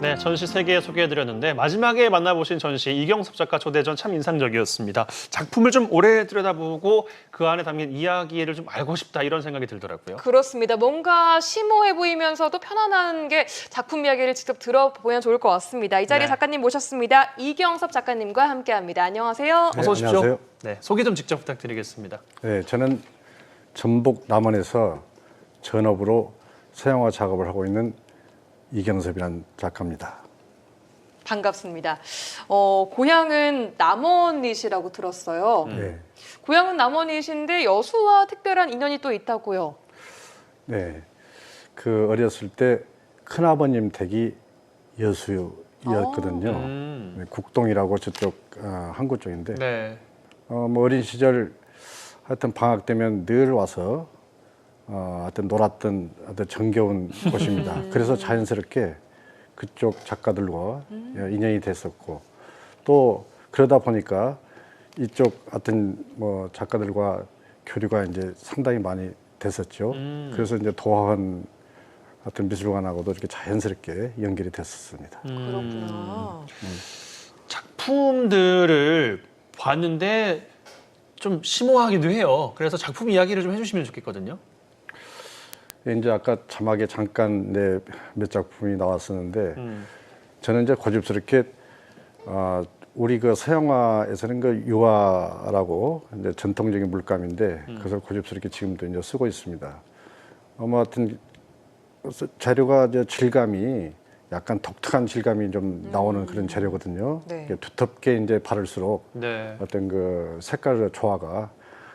네, 전시 세 개 소개해드렸는데 마지막에 만나보신 전시 이경섭 작가 초대전 참 인상적이었습니다. 작품을 좀 오래 들여다보고 그 안에 담긴 이야기를 좀 알고 싶다 이런 생각이 들더라고요. 그렇습니다. 뭔가 심오해 보이면서도 편안한 게 작품 이야기를 직접 들어보면 좋을 것 같습니다. 이 자리에 네. 작가님 모셨습니다. 이경섭 작가님과 함께합니다. 안녕하세요. 네, 어서 오십시오. 안녕하세요. 네, 소개 좀 직접 부탁드리겠습니다. 네, 저는 전북 남원에서 전업으로 서양화 작업을 하고 있는 이경섭이라는 작가입니다. 반갑습니다. 어, 고향은 남원이시라고 들었어요. 네, 고향은 남원이신데 여수와 특별한 인연이 또 있다고요. 네, 그 어렸을 때 큰아버님 댁이 여수였거든요. 음. 네, 국동이라고 저쪽 어, 항구 쪽인데, 네. 어, 뭐 어린 시절 하여튼 방학 되면 늘 와서 어, 하여튼 놀았던 어떤 정겨운 곳입니다. 그래서 자연스럽게 그쪽 작가들과 예, 인연이 됐었고 또 그러다 보니까 이쪽 하여튼 뭐 작가들과 교류가 이제 상당히 많이 됐었죠. 음. 그래서 이제 도화원 하여튼 미술관하고도 이렇게 자연스럽게 연결이 됐었습니다. 음, 그렇구나. 작품들을 봤는데 좀 심오하기도 해요. 그래서 작품 이야기를 좀 해주시면 좋겠거든요. 이제 아까 자막에 잠깐 내 몇 작품이 나왔었는데 음. 저는 이제 고집스럽게 아, 우리 그 서양화에서는 그 유화라고 이제 전통적인 물감인데 그것을 고집스럽게 지금도 이제 쓰고 있습니다. 어머 하여튼 재료가 이제 질감이 약간 독특한 질감이 좀 나오는 그런 재료거든요. 네. 두텁게 이제 바를수록 네. 어떤 그 색깔 조화가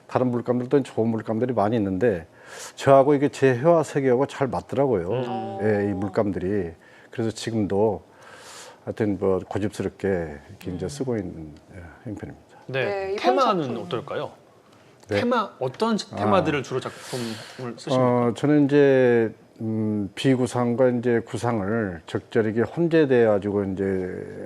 다른 물감들도 좋은 물감들이 많이 있는데 저하고 이게 제 혀와 세계하고 잘 맞더라고요. 예, 이 물감들이 그래서 지금도 하여튼 뭐 고집스럽게 이렇게 이제 쓰고 있는 예, 형편입니다. 네. 네, 이번 테마는 작품. 어떨까요? 네. 테마 어떤 테마들을 주로 작품을 쓰십니까? 어, 저는 이제 음, 비구상과 이제 구상을 적절하게 혼재돼 가지고 이제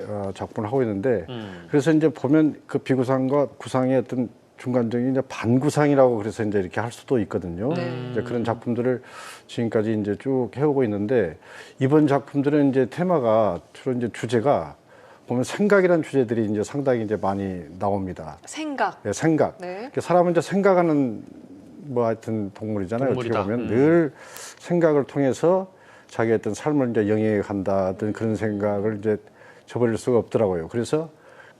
어, 작품을 하고 있는데 음. 그래서 이제 보면 그 비구상과 구상의 어떤 중간적인 이제 반구상이라고 그래서 이제 이렇게 할 수도 있거든요. 네. 이제 그런 작품들을 지금까지 이제 쭉 해오고 있는데 이번 작품들은 이제 테마가 주로 이제 주제가 보면 생각이라는 주제들이 이제 상당히 이제 많이 나옵니다. 생각. 예, 생각. 네. 이렇게 사람은 이제 생각하는 뭐 하여튼 동물이잖아요. 동물이다. 어떻게 보면 음. 늘 생각을 통해서 자기 어떤 삶을 이제 영위한다 어떤 그런 생각을 이제 저버릴 수가 없더라고요. 그래서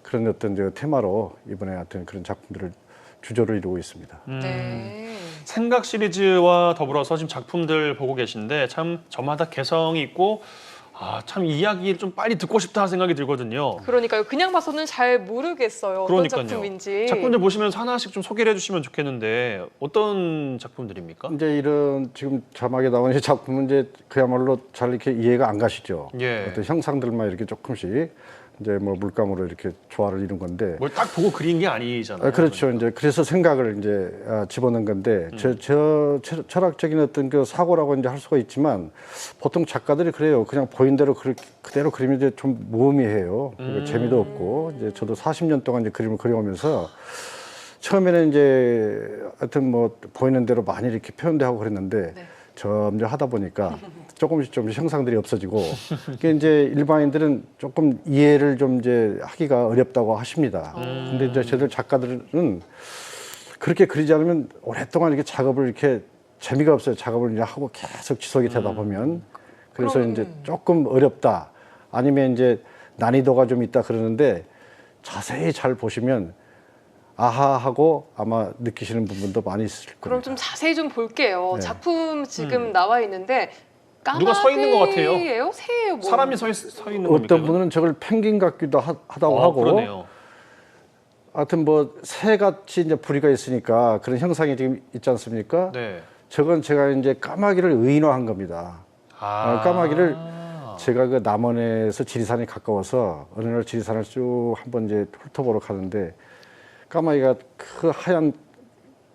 그런 어떤 이제 테마로 이번에 하여튼 그런 작품들을 주조를 이루고 있습니다. 음. 네. 생각 시리즈와 더불어서 지금 작품들 보고 계신데 참 저마다 개성이 있고 아, 참 이야기를 좀 빨리 듣고 싶다 생각이 들거든요. 그러니까요. 그냥 봐서는 잘 모르겠어요. 어떤 그러니까요. 작품인지. 작품들 보시면서 하나씩 좀 소개를 해주시면 좋겠는데 어떤 작품들입니까? 이제 이런 지금 자막에 나오는 이 작품은 이제 그야말로 잘 이렇게 이해가 안 가시죠. 예. 어떤 형상들만 이렇게 조금씩 이제 뭐 물감으로 이렇게 조화를 이룬 건데 뭘 딱 보고 그린 게 아니잖아요. 아, 그렇죠. 이제 그래서 생각을 이제 아, 집어넣은 건데 음. 저, 저 철- 철학적인 어떤 그 사고라고 이제 할 수가 있지만 보통 작가들이 그래요. 그냥 보인 대로 그, 그대로 그리면 이제 좀 무의미해요. 그리고 음. 재미도 없고 이제 저도 40년 동안 이제 그림을 그려오면서 처음에는 이제 하여튼 뭐 보이는 대로 많이 이렇게 표현도 하고 그랬는데 네. 점점 하다 보니까 조금씩 조금씩 형상들이 없어지고 그게 이제 일반인들은 조금 이해를 좀 이제 하기가 어렵다고 하십니다. 근데 이제 저들 작가들은 그렇게 그리지 않으면 오랫동안 이렇게 작업을 이렇게 재미가 없어요. 작업을 이제 하고 계속 지속이 되다 보면 그래서 그럼- 이제 조금 어렵다 아니면 이제 난이도가 좀 있다 그러는데 자세히 잘 보시면 아하 하고 아마 느끼시는 부분도 많이 있을 겁니다. 그럼 좀 자세히 좀 볼게요. 네. 작품 지금 나와 있는데 누가 서 있는 것 같아요. 까마귀예요? 새예요? 뭐. 사람이 서, 있, 서 있는 겁니까? 어떤 분은 저걸 펭귄 같기도 하, 다고 어, 하고 그러네요. 하여튼 뭐 새같이 이제 부리가 있으니까 그런 형상이 지금 있지 않습니까? 네. 저건 제가 이제 까마귀를 의인화한 겁니다. 아, 어, 까마귀를 제가 그 남원에서 지리산이 가까워서 어느 날 지리산을 쭉 한번 이제 훑어보러 가는데 까마귀가 그 하얀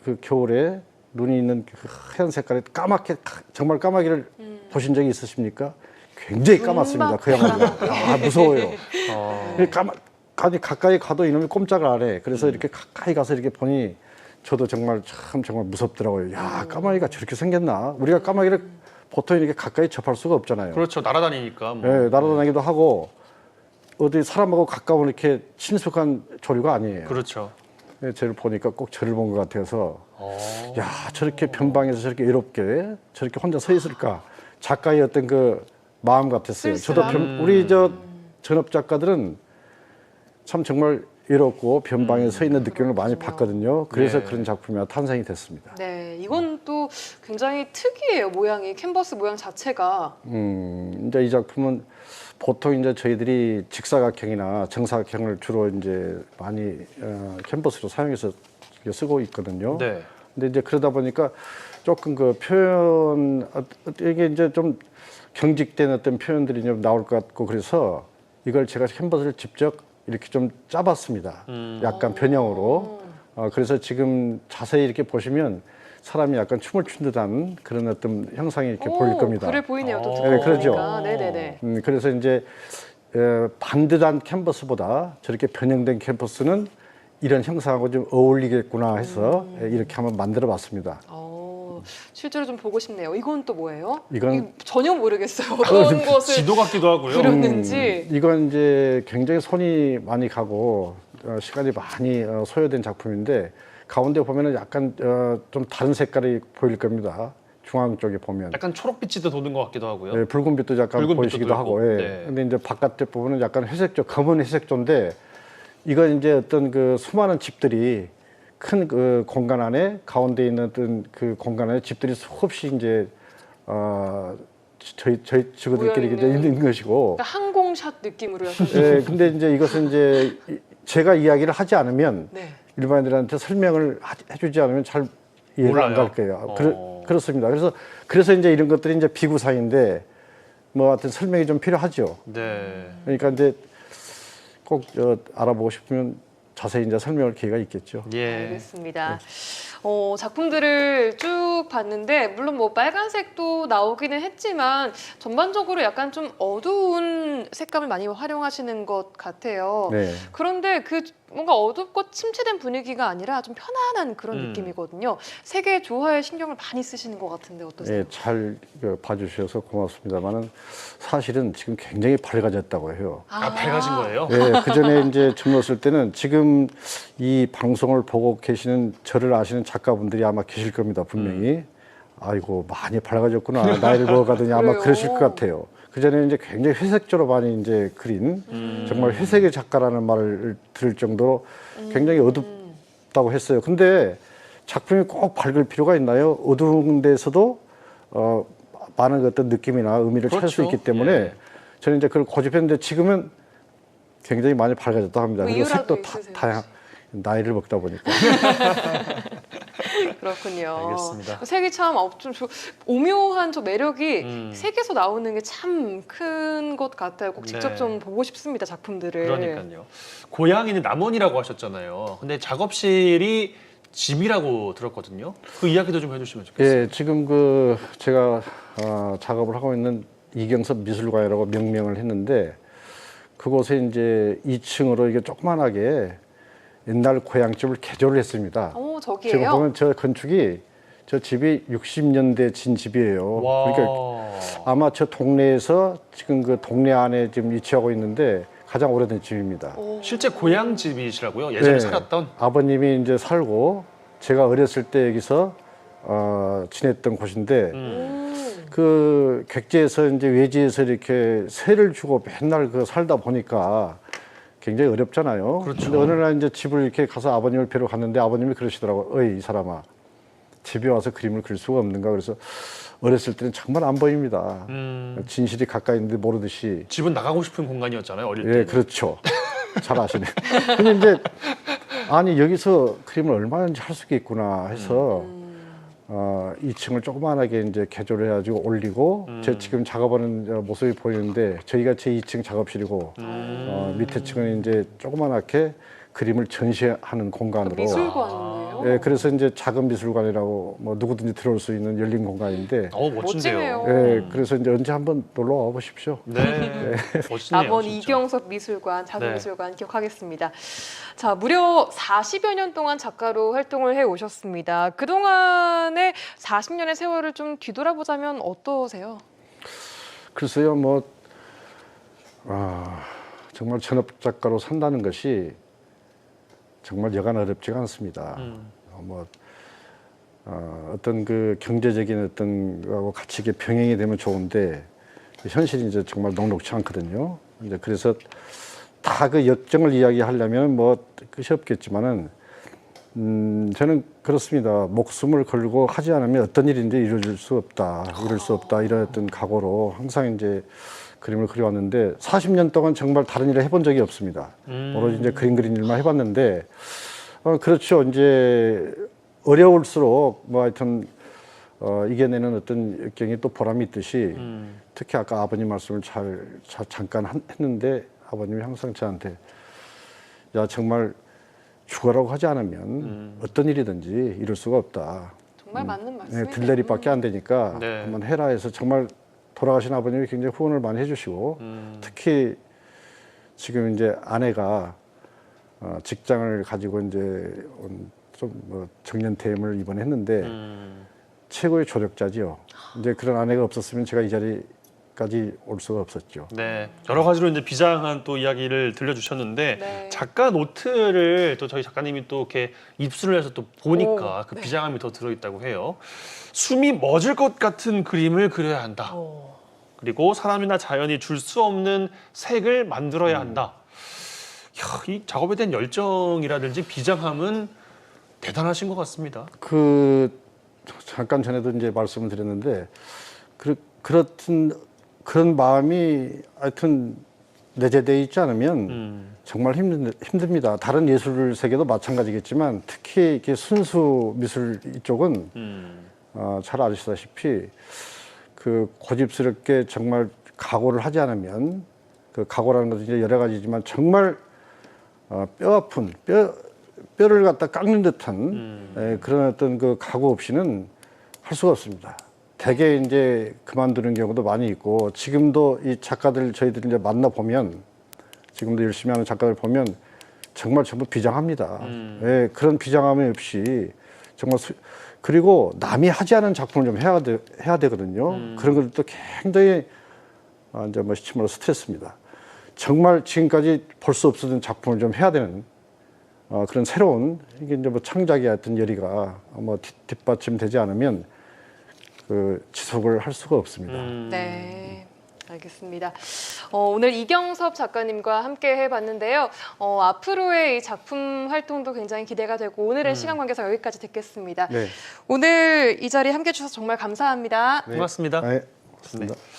그 겨울에 눈이 있는 그 하얀 색깔의 까맣게 까- 정말 까마귀를 보신 적이 있으십니까? 굉장히 까맣습니다. 그야말로 아 무서워요. 어, 이 까마 아니 가까이 가도 이놈이 꼼짝을 안 해. 그래서 이렇게 가까이 가서 이렇게 보니 저도 정말 참 정말 무섭더라고요. 야 까마귀가 저렇게 생겼나? 우리가 까마귀를 보통 이렇게 가까이 접할 수가 없잖아요. 그렇죠. 날아다니니까. 뭐. 예, 날아다니기도 하고 어디 사람하고 가까운 이렇게 친숙한 조류가 아니에요. 그렇죠. 예, 저를 보니까 꼭 저를 본 것 같아서 어. 야 저렇게 변방에서 저렇게 외롭게 저렇게 혼자 서 있을까 작가의 어떤 그 마음 같았어요. 저도 쓸쓸함. 변- 우리 저 전업 작가들은 참 정말 외롭고 변방에 서 있는 느낌을 많이 그렇군요. 봤거든요. 그래서 네. 그런 작품이 탄생이 됐습니다. 네, 이건 또 굉장히 특이해요. 모양이 캔버스 모양 자체가. 음, 이제 이 작품은 보통 이제 저희들이 직사각형이나 정사각형을 주로 이제 많이 어, 캔버스로 사용해서 쓰고 있거든요. 네. 근데 이제 그러다 보니까 조금 그 표현 어, 이게 이제 좀 경직된 어떤 표현들이 좀 나올 것 같고 그래서 이걸 제가 캔버스를 직접 이렇게 좀 짜봤습니다. 음. 약간 변형으로. 어, 그래서 지금 자세히 이렇게 보시면 사람이 약간 춤을 춘 듯한 그런 어떤 형상이 이렇게 오, 보일 겁니다. 그래 보이네요. 또 어. 듣고 네. 보니까. 네네네. 음, 그래서 이제 에, 반듯한 캔버스보다 저렇게 변형된 캔버스는 이런 형상하고 좀 어울리겠구나 해서 음. 에, 이렇게 한번 만들어 봤습니다. 어, 실제로 좀 보고 싶네요. 이건 또 뭐예요? 이건- 이거 전혀 모르겠어요. 어떤 것을 지도 같기도 하고요. 그렸는지. 음, 이건 이제 굉장히 손이 많이 가고 어, 시간이 많이 어, 소요된 작품인데 가운데 보면은 약간 어, 좀 다른 색깔이 보일 겁니다. 중앙 쪽에 보면 약간 초록빛이 도는 것 같기도 하고요. 예, 붉은 빛도 약간 붉은 빛도 보이시기도 돌고, 하고. 예. 네. 근데 이제 바깥에 부분은 약간 회색조, 검은 회색조인데 이건 이제 어떤 그 수많은 집들이 큰 그 공간 안에 가운데 있는 어떤 그 공간 안에 집들이 수없이 이제 어 저희 저희 친구들끼리 모여있는. 있는 것이고. 그러니까 항공샷 느낌으로 약간. 예, 근데 이제 이것은 이제 이- 제가 이야기를 하지 않으면 네. 일반인들한테 설명을 하- 해주지 않으면 잘 이해가 안 몰라요. 갈 거예요. 어. 그렇, 그렇습니다. 그래서 그래서 이제 이런 것들이 이제 비구사인데 뭐 하여튼 설명이 좀 필요하죠. 네. 그러니까 이제 꼭 저 알아보고 싶으면 자세히 이제 설명할 기회가 있겠죠. 예. 알겠습니다. 어, 작품들을 쭉 봤는데 물론 뭐 빨간색도 나오기는 했지만 전반적으로 약간 좀 어두운 색감을 많이 활용하시는 것 같아요. 네. 그런데 그 뭔가 어둡고 침체된 분위기가 아니라 좀 편안한 그런 음. 느낌이거든요. 색의 조화에 신경을 많이 쓰시는 것 같은데 어떠세요? 예, 잘 그, 봐주셔서 고맙습니다만은 사실은 지금 굉장히 밝아졌다고 해요. 아, 밝아진 거예요? 예, 그 전에 이제 젊었을 때는 지금 이 방송을 보고 계시는 저를 아시는 작가분들이 아마 계실 겁니다, 분명히. 음. 아이고, 많이 밝아졌구나. 나이를 먹어가더니 아마 그래요? 그러실 것 같아요. 그 전에 이제 굉장히 회색조로 많이 이제 그린 음. 정말 회색의 작가라는 말을 들을 정도로 굉장히 어둡다고 했어요. 근데 작품이 꼭 밝을 필요가 있나요? 어두운 데서도 어, 많은 어떤 느낌이나 의미를 찾을 수 그렇죠. 있기 때문에 예. 저는 이제 그걸 고집했는데 지금은 굉장히 많이 밝아졌다 합니다. 뭐 그리고 이유라도 색도 다, 다양 나이를 먹다 보니까 그렇군요. 알겠습니다. 색이 참 어, 좀 조- 오묘한 저 매력이 음. 색에서 나오는 게 참 큰 것 같아요. 꼭 직접 네. 좀 보고 싶습니다 작품들을. 그러니까요. 고향이는 남원이라고 하셨잖아요. 근데 작업실이 집이라고 들었거든요. 그 이야기도 좀 해주시면 좋겠어요. 예, 지금 그 제가 어, 작업을 하고 있는 이경섭 미술관이라고 명명을 했는데 그곳에 이제 2층으로 이게 조그만하게 옛날 고향집을 개조를 했습니다. 오 지금 저기에요. 보면 저 건축이 저 집이 60년대 진 집이에요. 와. 그러니까 아마 저 동네에서 지금 그 동네 안에 지금 위치하고 있는데 가장 오래된 집입니다. 오. 실제 고향 집이시라고요? 예전에 네. 살았던? 아버님이 이제 살고 제가 어렸을 때 여기서 어, 지냈던 곳인데 음. 음. 그 객지에서 이제 외지에서 이렇게 세를 주고 맨날 그 살다 보니까 굉장히 어렵잖아요. 그렇죠. 근데 어느 날 이제 집을 이렇게 가서 아버님을 뵈러 갔는데 아버님이 그러시더라고요. 어이, 이 사람아. 집에 와서 그림을 그릴 수가 없는가. 그래서 어렸을 때는 정말 안 보입니다. 음. 진실이 가까이 있는데 모르듯이. 집은 나가고 싶은 공간이었잖아요. 어릴 때. 예, 그렇죠. 잘 아시네. 근데 이제 아니 여기서 그림을 얼마든지 할 수가 있구나 해서 어, 2층을 조그만하게 이제 개조를 해가지고 올리고 제 지금 작업하는 어, 모습이 보이는데 저희가 제 2층 작업실이고 어, 밑에 층은 이제 조그만하게 그림을 전시하는 공간으로 미술관이에요. 그래요? 예, 그래서 이제 작은 미술관이라고 뭐 누구든지 들어올 수 있는 열린 공간인데 어 멋진데요. 멋지네요. 예, 그래서 이제 언제 한번 놀러 와 보십시오. 네, 멋지네요. 남원 진짜. 이경섭 미술관, 작은 네. 미술관 기억하겠습니다. 자, 무려 40여 년 동안 작가로 활동을 해 오셨습니다. 그동안의 40년의 세월을 좀 뒤돌아보자면 어떠세요? 글쎄요, 뭐 아, 정말 전업 작가로 산다는 것이 정말 여간 어렵지가 않습니다. 음. 어, 뭐 어, 어떤 그 경제적인 어떤 거하고 같이 이게 병행이 되면 좋은데 현실이 이제 정말 녹록치 않거든요. 이제 그래서 다 그 역정을 이야기하려면 뭐 끝이 없겠지만은 음, 저는 그렇습니다. 목숨을 걸고 하지 않으면 어떤 일인지 이루어질 수 없다, 이룰 수 없다 이런 어떤 각오로 항상 이제 그림을 그려왔는데 40년 동안 정말 다른 일을 해본 적이 없습니다. 음. 오로지 이제 그림 그리는 일만 해봤는데 어, 그렇죠. 이제 어려울수록 뭐 하여튼 어, 이겨내는 어떤 역경이 또 보람이 있듯이 음. 특히 아까 아버님 말씀을 잘, 자- 잠깐 한- 했는데 아버님이 항상 저한테 야 정말 죽어라고 하지 않으면 음. 어떤 일이든지 이룰 수가 없다. 정말 맞는 네, 말씀이네요. 들내리밖에 안 되니까 네. 한번 해라 해서 정말 돌아가신 아버님이 굉장히 후원을 많이 해주시고 음. 특히 지금 이제 아내가 어, 직장을 가지고 이제 좀뭐 정년퇴임을 이번에 했는데 음. 최고의 조력자지요. 이제 그런 아내가 없었으면 제가 이 자리 까지 올 수가 없었죠. 네, 여러 가지로 이제 비장한 또 이야기를 들려주셨는데 네. 작가 노트를 또 저희 작가님이 또 이렇게 입술을 해서 또 보니까 오, 그 네. 비장함이 더 들어있다고 해요. 숨이 멎을 것 같은 그림을 그려야 한다. 어, 그리고 사람이나 자연이 줄 수 없는 색을 만들어야 음. 한다. 야, 이 작업에 대한 열정이라든지 비장함은 대단하신 것 같습니다. 그 잠깐 전에도 이제 말씀을 드렸는데 그 그렇든 그런 마음이 하여튼 내재되어 있지 않으면 음, 정말 힘든, 힘듭니다. 다른 예술 세계도 마찬가지겠지만 특히 이렇게 순수 미술 이쪽은 음, 어, 잘 아시다시피 그 고집스럽게 정말 각오를 하지 않으면 그 각오라는 것은 이제 여러 가지지만 정말 어, 뼈 아픈 뼈 뼈를 갖다 깎는 듯한 음. 에, 그런 어떤 그 각오 없이는 할 수가 없습니다. 대개 이제 그만두는 경우도 많이 있고 지금도 이 작가들 저희들이 이제 만나 보면 지금도 열심히 하는 작가들 보면 정말 전부 비장합니다. 음. 예, 그런 비장함이 없이 정말 수- 그리고 남이 하지 않은 작품을 좀 해야 돼, 해야 되거든요. 음. 그런 것도 굉장히 아, 이제 뭐 시침으로 스트레스입니다. 정말 지금까지 볼 수 없었던 작품을 좀 해야 되는 어, 그런 새로운 이게 이제 뭐 창작의 어떤 열의가 뭐 뒷- 뒷받침되지 않으면 그 지속을 할 수가 없습니다. 음. 네. 알겠습니다. 어, 오늘 이경섭 작가님과 함께 해봤는데요. 어, 앞으로의 이 작품 활동도 굉장히 기대가 되고 오늘의 시간 관계상 여기까지 듣겠습니다. 네. 오늘 이 자리 함께 해주셔서 정말 감사합니다. 고맙습니다. 네. 고맙습니다.